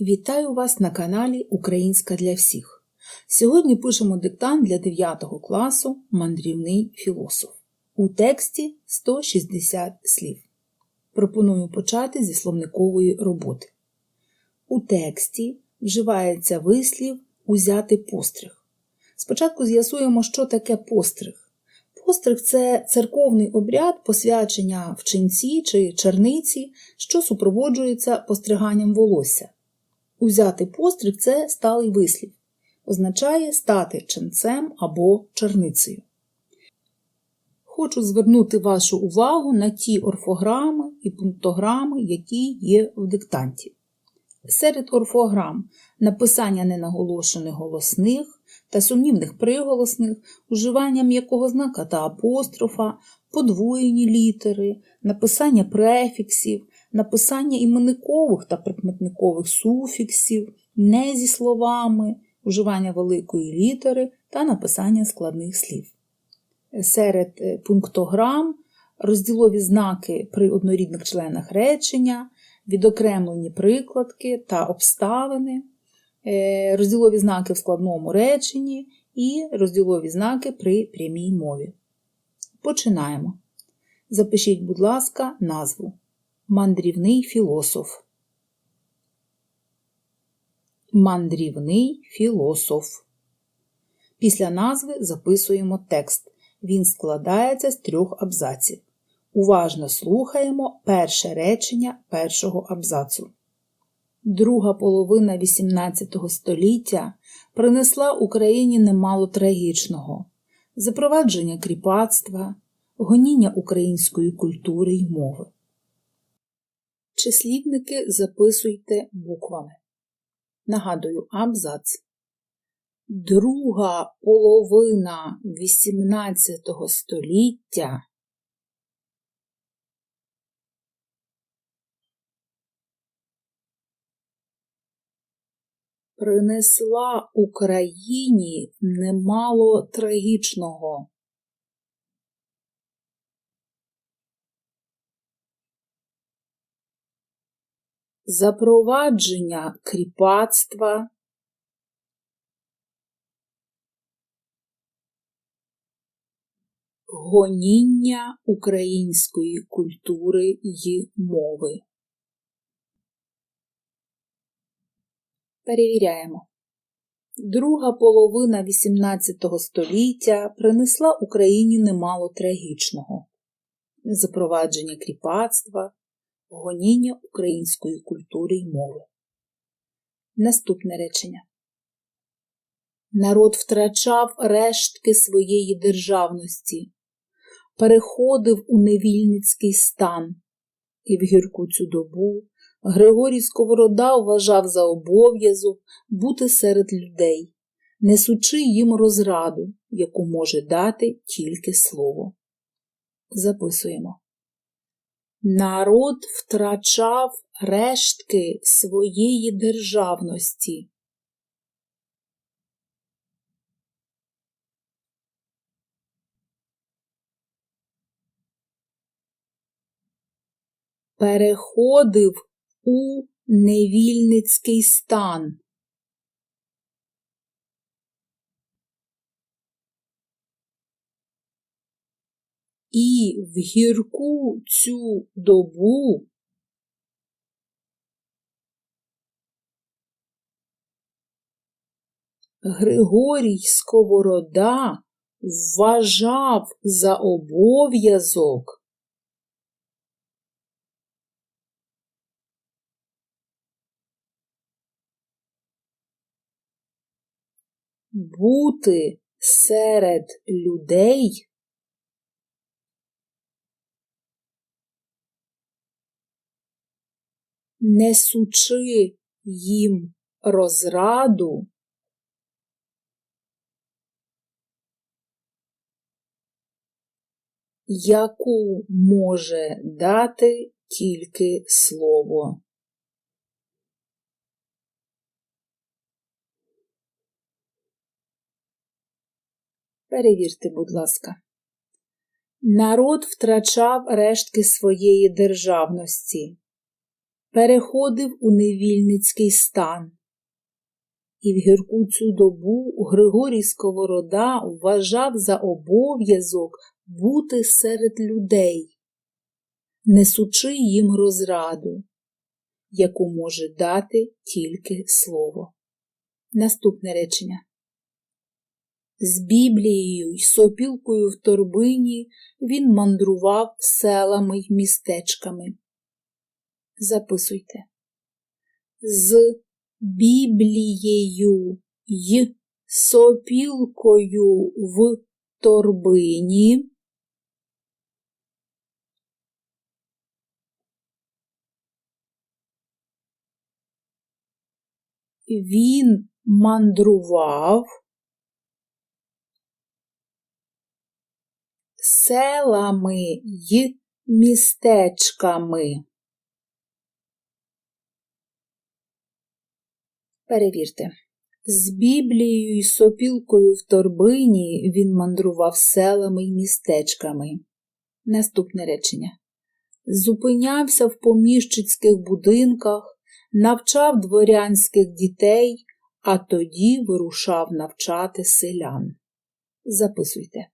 Вітаю вас на каналі Українська для всіх. Сьогодні пишемо диктант для 9 класу Мандрівний філософ. У тексті 160 слів. Пропоную почати зі словникової роботи. У тексті вживається вислів узяти постриг. Спочатку з'ясуємо, що таке постриг. Постриг це церковний обряд посвячення вченці чи черниці, що супроводжується постриганням волосся. Узяти постриг це сталий вислів, означає стати ченцем або черницею. Хочу звернути вашу увагу на ті орфограми і пунктограми, які є в диктанті. Серед орфограм написання ненаголошених голосних та сумнівних приголосних, уживання м'якого знака та апострофа, подвоєні літери, написання префіксів, написання іменникових та прикметникових суфіксів, не зі словами, уживання великої літери та написання складних слів. Серед е, пунктограм розділові знаки при однорідних членах речення, відокремлені прикладки та обставини, е, розділові знаки в складному реченні і розділові знаки при прямій мові. Починаємо. Запишіть, будь ласка, назву. Мандрівний філософ. Мандрівний філософ. Після назви записуємо текст. Він складається з трьох абзаців. Уважно слухаємо перше речення першого абзацу. Друга половина XVIII століття принесла Україні немало трагічного запровадження кріпацтва, гоніння української культури й мови. Числівники записуйте буквами. Нагадую, абзац. Друга половина XVIII століття принесла Україні немало трагічного. Запровадження кріпацтва, гоніння української культури й мови. Перевіряємо. Друга половина XVIII століття принесла Україні немало трагічного запровадження кріпацтва, гоніння української культури й мови. Наступне речення. Народ втрачав рештки своєї державності, переходив у невільницький стан, і в гірку цю добу Григорій Сковорода вважав за обов'язок бути серед людей, несучи їм розраду, яку може дати тільки слово. Записуємо. Народ втрачав рештки своєї державності. Переходив у невільницький стан. І в гірку цю добу Григорій Сковорода вважав за обов'язок бути серед людей несучи їм розраду, яку може дати тільки слово. Перевірте, будь ласка. Народ втрачав рештки своєї державності, переходив у невільницький стан. І в гірку цю добу Григорій Сковорода вважав за обов'язок бути серед людей, несучи їм розраду, яку може дати тільки слово. Наступне речення. З Біблією й сопілкою в торбині він мандрував селами й містечками. Записуйте. З Біблією й сопілкою в торбині. Він мандрував селами й містечками. Перевірте. З Біблією й сопілкою в торбині він мандрував селами й містечками. Наступне речення. Зупинявся в поміщицьких будинках, навчав дворянських дітей, а тоді вирушав навчати селян. Записуйте.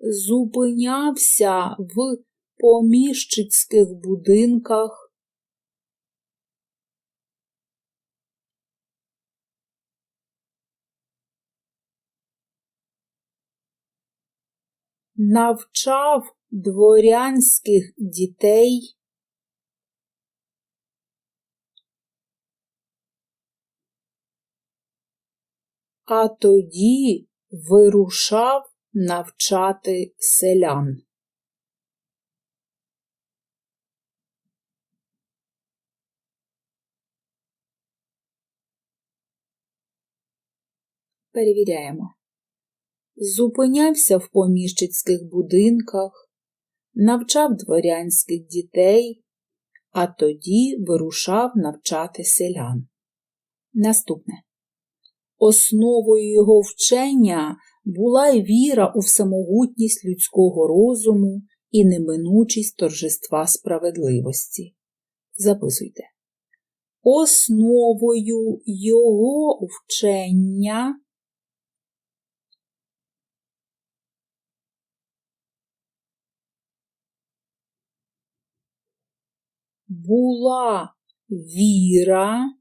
Зупинявся в поміщицьких будинках. Навчав дворянських дітей, а тоді вирушав навчати селян. Перевіряємо зупинявся в поміщицьких будинках, навчав дворянських дітей, а тоді вирушав навчати селян. Наступне. Основою його вчення була віра у всемогутність людського розуму і неминучість торжества справедливості. Записуйте. Основою його вчення була віра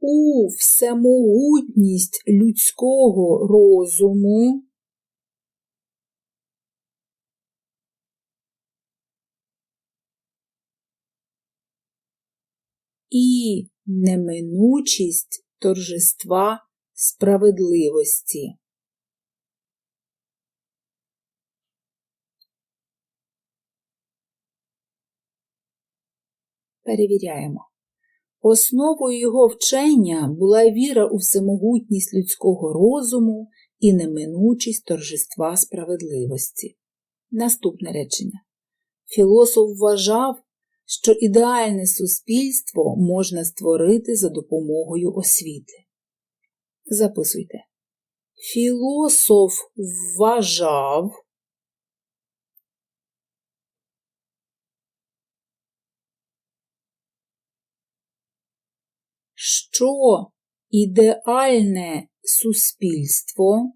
у всемогутність людського розуму. І неминучість торжества справедливості. Перевіряємо. Основою його вчення була віра у всемогутність людського розуму і неминучість торжества справедливості. Наступне речення. Філософ вважав, що ідеальне суспільство можна створити за допомогою освіти. Записуйте. Філософ вважав, що ідеальне суспільство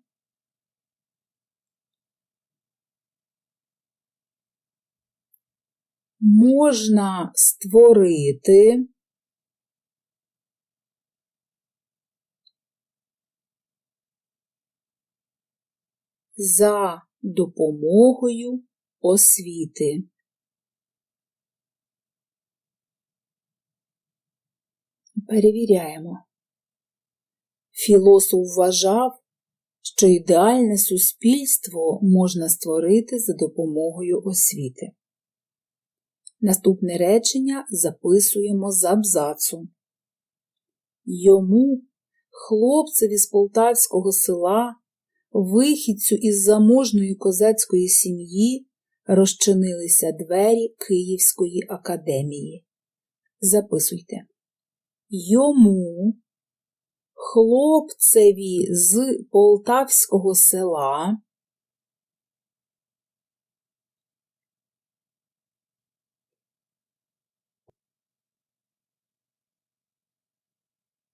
можна створити за допомогою освіти. Перевіряємо. Філософ вважав, що ідеальне суспільство можна створити за допомогою освіти. Наступне речення записуємо з абзацу. Йому, хлопцеві з полтавського села, вихідцю із заможної козацької сім'ї, розчинилися двері Київської академії. Записуйте йому, хлопцеві з полтавського села.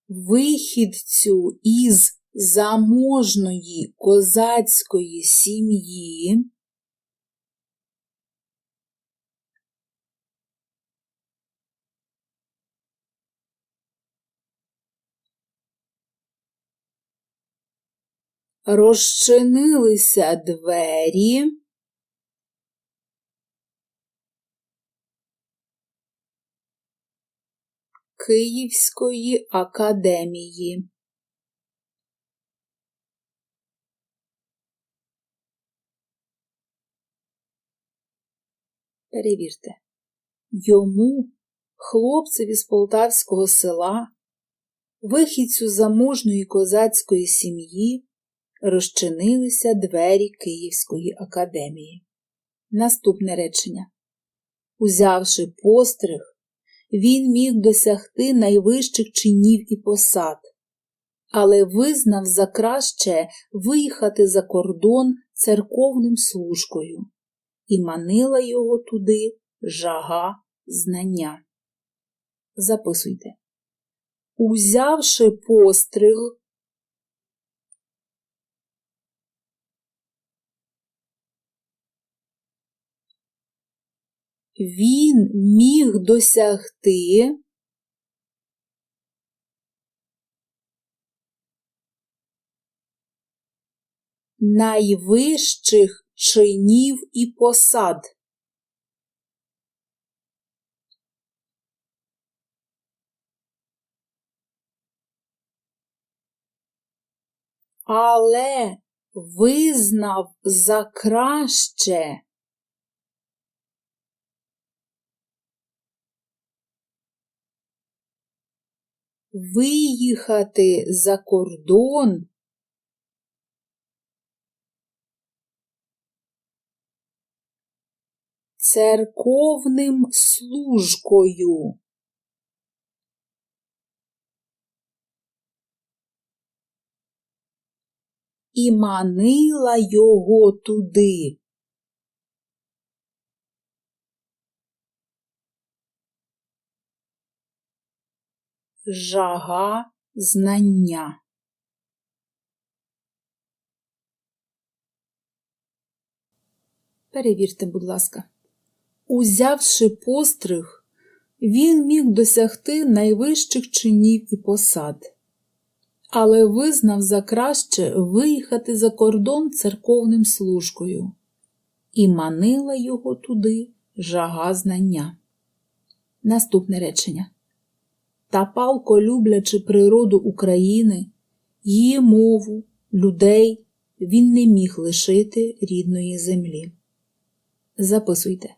Вихідцю із заможної козацької сім'ї Розчинилися двері. Київської академії. Перевірте. Йому, хлопцеві з полтавського села, вихідцю заможної козацької сім'ї, розчинилися двері Київської академії. Наступне речення. Узявши постриг, він міг досягти найвищих чинів і посад, але визнав за краще виїхати за кордон церковним служкою, і манила його туди жага знання. Записуйте. Узявши постриг, він міг досягти найвищих чинів і посад. Але визнав за краще виїхати за кордон церковним служкою. І манила його туди. Жага знання. Перевірте, будь ласка. Узявши постриг, він міг досягти найвищих чинів і посад, але визнав за краще виїхати за кордон церковним служкою, і манила його туди жага знання. Наступне речення. Та палко люблячи природу України, її мову, людей, він не міг лишити рідної землі. Записуйте.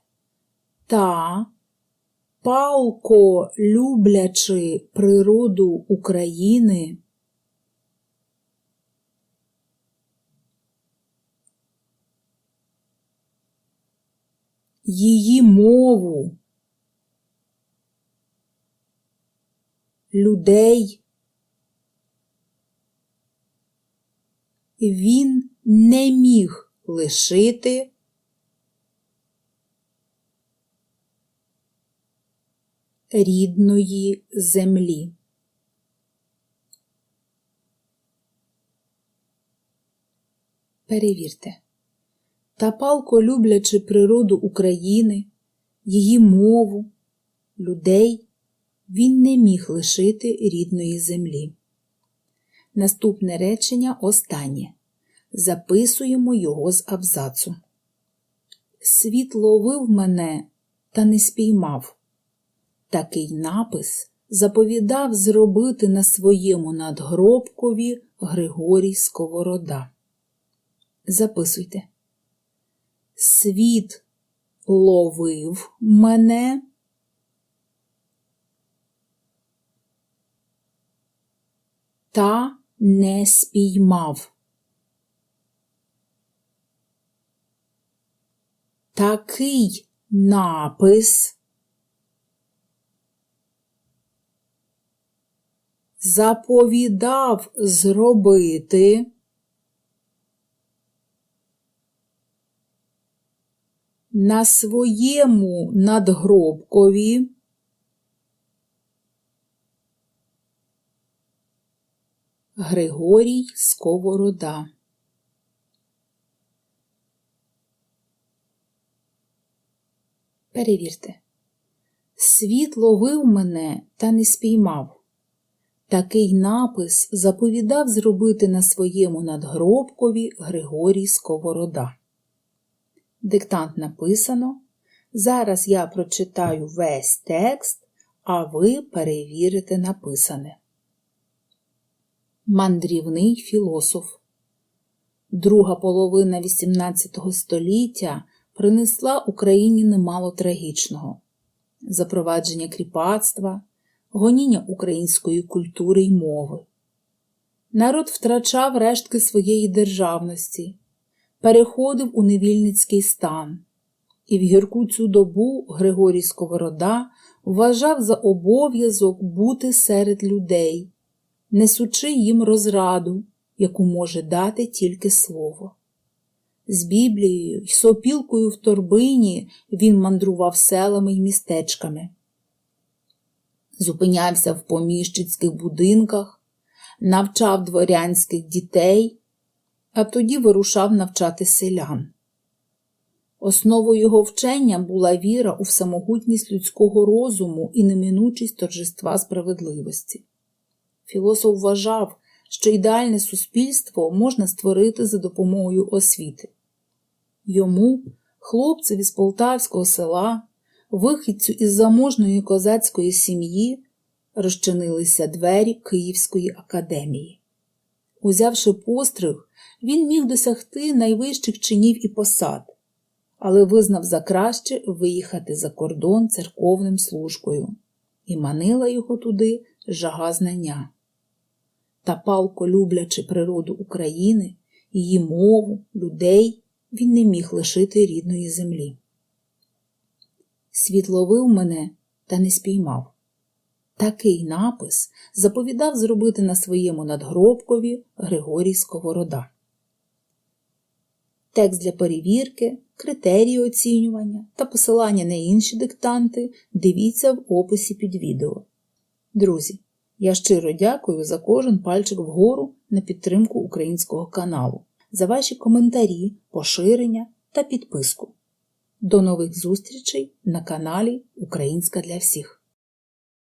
Та, палко люблячи природу України, її мову, людей, він не міг лишити рідної землі. Перевірте. Та палко люблячи природу України, її мову, людей, він не міг лишити рідної землі. Наступне речення останнє. Записуємо його з абзацу. Світ ловив мене та не спіймав. Такий напис заповідав зробити на своєму надгробкові Григорій Сковорода. Записуйте. Світ ловив мене. Та не спіймав. Такий напис заповідав зробити на своєму надгробкові Григорій Сковорода. Перевірте. Світ ловив мене та не спіймав. Такий напис заповідав зробити на своєму надгробкові Григорій Сковорода. Диктант написано. Зараз я прочитаю весь текст, а ви перевірите написане. Мандрівний філософ. Друга половина XVIII століття принесла Україні немало трагічного запровадження кріпацтва, гоніння української культури й мови. Народ втрачав рештки своєї державності, переходив у невільницький стан, і в гірку цю добу Григорій Сковорода вважав за обов'язок бути серед людей, несучи їм розраду, яку може дати тільки слово. З Біблією й сопілкою в торбині він мандрував селами й містечками. Зупинявся в поміщицьких будинках, навчав дворянських дітей, а тоді вирушав навчати селян. Основою його вчення була віра у всемогутність людського розуму і неминучість торжества справедливості. Філософ вважав, що ідеальне суспільство можна створити за допомогою освіти. Йому, хлопцеві з полтавського села, вихідцю із заможної козацької сім'ї, розчинилися двері Київської академії. Узявши постриг, він міг досягти найвищих чинів і посад, але визнав за краще виїхати за кордон церковним службою, і манила його туди жага знання. Та палко люблячи природу України, її мову, людей, він не міг лишити рідної землі. Світ ловив мене та не спіймав. Такий напис заповідав зробити на своєму надгробкові Григорій Сковорода. Текст для перевірки, критерії оцінювання та посилання на інші диктанти дивіться в описі під відео. Друзі, я щиро дякую за кожен пальчик вгору на підтримку українського каналу, за ваші коментарі, поширення та підписку. До нових зустрічей на каналі Українська для всіх.